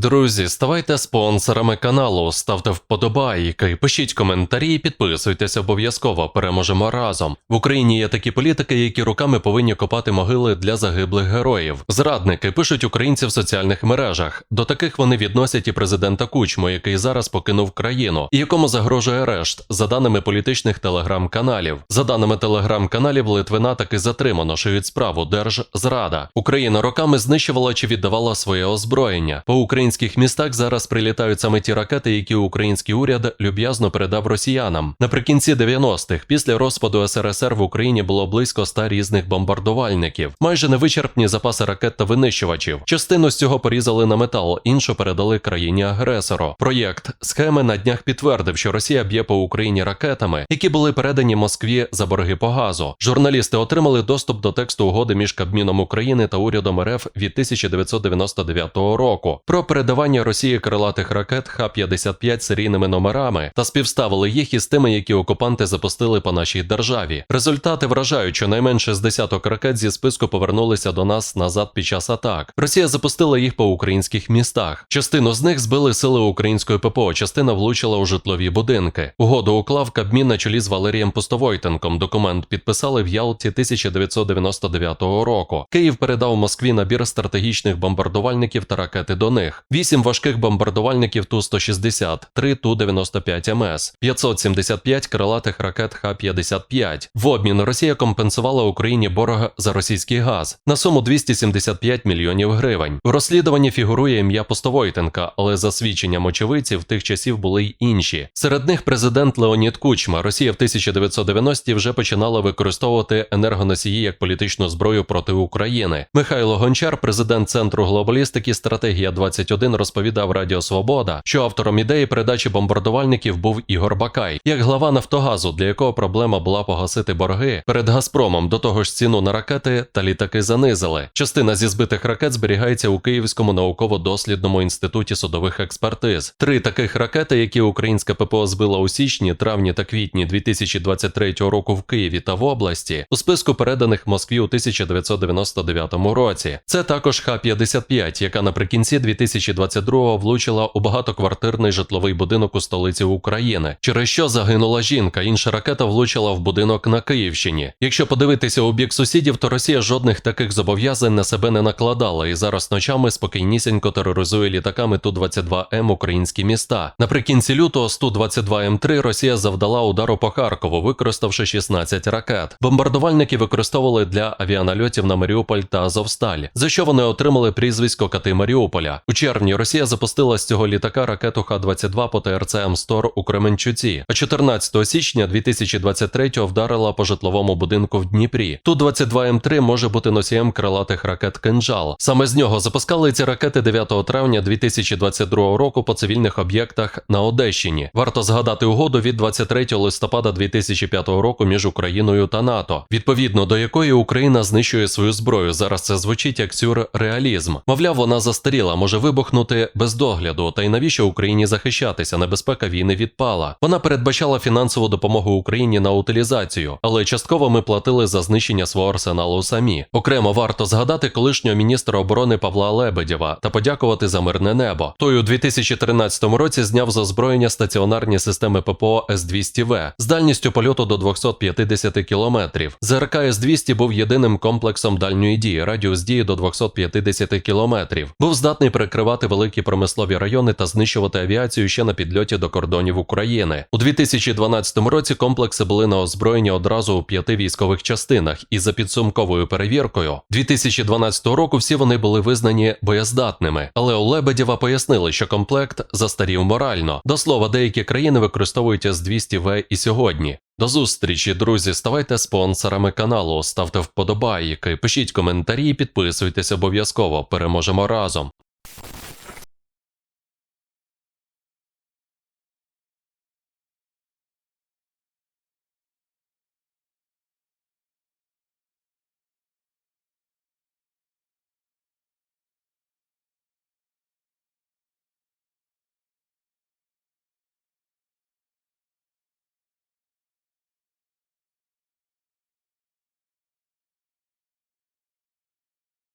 Друзі, ставайте спонсорами каналу, ставте вподобайки, пишіть коментарі, і підписуйтесь обов'язково. Переможемо разом. В Україні є такі політики, які руками повинні копати могили для загиблих героїв. Зрадники пишуть українці в соціальних мережах. До таких вони відносять і президента Кучму, який зараз покинув країну, і якому загрожує арешт, за даними політичних телеграм-каналів. За даними телеграм-каналів, Литвина таки затримано, шиють справу Держзрада. Україна роками знищувала чи віддавала своє озброєння. По українських містах зараз прилітають саме ті ракети, які український уряд люб'язно передав росіянам. Наприкінці 90-х, після розпаду СРСР в Україні було близько 100 різних бомбардувальників, майже невичерпні запаси ракет та винищувачів. Частину з цього порізали на метал, іншу передали країні агресору. Проєкт схеми на днях підтвердив, що Росія б'є по Україні ракетами, які були передані Москві за борги по газу. Журналісти отримали доступ до тексту угоди між Кабміном України та урядом РФ від 1999 року про передавання Росії крилатих ракет Х-55 серійними номерами та співставили їх із тими, які окупанти запустили по нашій державі. Результати вражають, що найменше з десяток ракет зі списку повернулися до нас назад під час атак. Росія запустила їх по українських містах. Частину з них збили сили української ППО, частина влучила у житлові будинки. Угоду уклав Кабмін на чолі з Валерієм Пустовойтенком. Документ підписали в Ялті 1999 року. Київ передав Москві набір стратегічних бомбардувальників та ракети до них. Вісім важких бомбардувальників Ту-160, 3 Ту-95 МС, 575 крилатих ракет Х-55. В обмін Росія компенсувала Україні борг за російський газ на суму 275 мільйонів гривень. У розслідуванні фігурує ім'я Пустовойтенка, але за свідченням очевидців тих часів були й інші. Серед них президент Леонід Кучма. Росія в 1990-ті вже починала використовувати енергоносії як політичну зброю проти України. Михайло Гончар, президент центру глобалістики Стратегія 21 розповідав Радіо Свобода, що автором ідеї передачі бомбардувальників був Ігор Бакай, як глава Нафтогазу, для якого проблема була погасити борги перед Газпромом. До того ж, ціну на ракети та літаки занизили. Частина зі збитих ракет зберігається у Київському науково-дослідному інституті судових експертиз. Три таких ракети, які українська ППО збила у січні, травні та квітні 2023 року в Києві та в області, у списку переданих Москві у 1999 році. Це також Х-55, яка наприкінці 2022-го влучила у багатоквартирний житловий будинок у столиці України, через що загинула жінка. Інша ракета влучила в будинок на Київщині. Якщо подивитися у бік сусідів, то Росія жодних таких зобов'язань на себе не накладала і зараз ночами спокійнісінько тероризує літаками Ту-22М українські міста. Наприкінці лютого з Ту-22М3 Росія завдала удару по Харкову, використавши 16 ракет. Бомбардувальники використовували для авіанальотів на Маріуполь та Азовсталь, за що вони отримали прізвисько Кати Маріуполя. У червні Росія запустила з цього літака ракету Х-22 по ТРЦ М-Стор у Кременчуці, а 14 січня 2023-го вдарила по житловому будинку в Дніпрі. Ту-22М3 може бути носієм крилатих ракет «Кинжал». Саме з нього запускали ці ракети 9 травня 2022 року по цивільних об'єктах на Одещині. Варто згадати угоду від 23 листопада 2005 року між Україною та НАТО, відповідно до якої Україна знищує свою зброю. Зараз це звучить як сюрреалізм. Мовляв, вона застаріла, може вибухнути без догляду. Та й навіщо Україні захищатися? Небезпека війни відпала. Вона передбачала фінансову допомогу Україні на утилізацію, але частково ми платили за знищення свого арсеналу самі. Окремо варто згадати колишнього міністра оборони Павла Лебедєва та подякувати за мирне небо. Той у 2013 році зняв з озброєння стаціонарні системи ППО С-200В з дальністю польоту до 250 кілометрів. ЗРК С-200 був єдиним комплексом дальньої дії, радіус дії до 250 кілометрів. Був здатний перекривати великі промислові райони та знищувати авіацію ще на підльоті до кордонів України. У 2012 році комплекси були на озброєнні одразу у п'яти військових частинах, і за підсумковою перевіркою 2012 року всі вони були визнані боєздатними. Але у Лебедєва пояснили, що комплект застарів морально. До слова, деякі країни використовують С-200В і сьогодні. До зустрічі, друзі. Ставайте спонсорами каналу, ставте вподобайки, пишіть коментарі, підписуйтесь обов'язково. Переможемо разом.